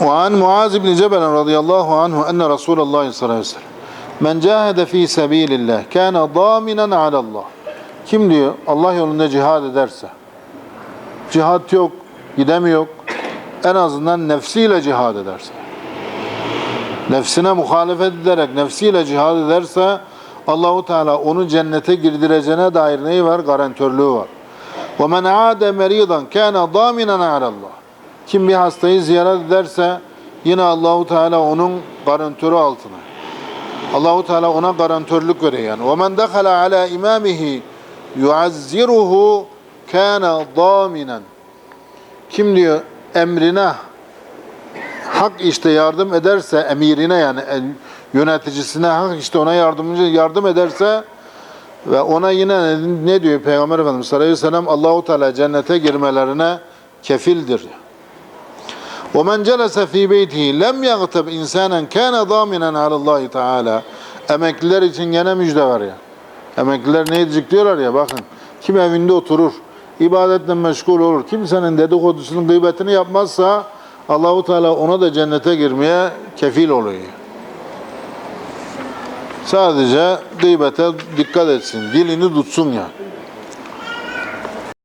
وعن معاذ بن جبل رضي الله عنه أن رسول الله صلى الله عليه وسلم من جاهد في سبيل الله كان ضامنا على الله Kim diyor Allah yolunda cihad ederse cihat yok, gidemiyor en azından nefsiyle cihad ederse nefsine muhalefet ederek nefsiyle cihad ederse Allahu Teala onu cennete girdireceğine dair neyi var? Garantörlüğü var. وَمَنْ عَادَ مَرِيضًا كَانَ ضَامِنًا عَلَى اللّٰهِ Kim bir hastayı ziyaret ederse yine Allahu Teala onun garantörü altına. Allahu Teala ona garantörlük veriyor yani. وَمَنْ دَخَلَ عَلَى اِمَامِهِ يُعَزِّرُهُ كَانَ ضَامِنًا Kim diyor emrine hak işte yardım ederse emirine yani el- yöneticisine hak işte ona yardımcı yardım ederse ve ona yine ne, ne diyor Peygamber Efendimiz sallallahu aleyhi ve sellem Allahu Teala cennete girmelerine kefildir. وَمَنْ جَلَسَ ف۪ي بَيْتِهِ لَمْ يَغْتَبْ اِنْسَانًا كَانَ ضَامِنًا عَلَى اللّٰهِ Teala Emekliler için gene müjde var ya. Emekliler ne edecek diyorlar ya bakın. Kim evinde oturur, ibadetle meşgul olur, kimsenin dedikodusunu, gıybetini yapmazsa Allahu Teala ona da cennete girmeye kefil oluyor. Sadece gıybete dikkat etsin, dilini tutsun ya.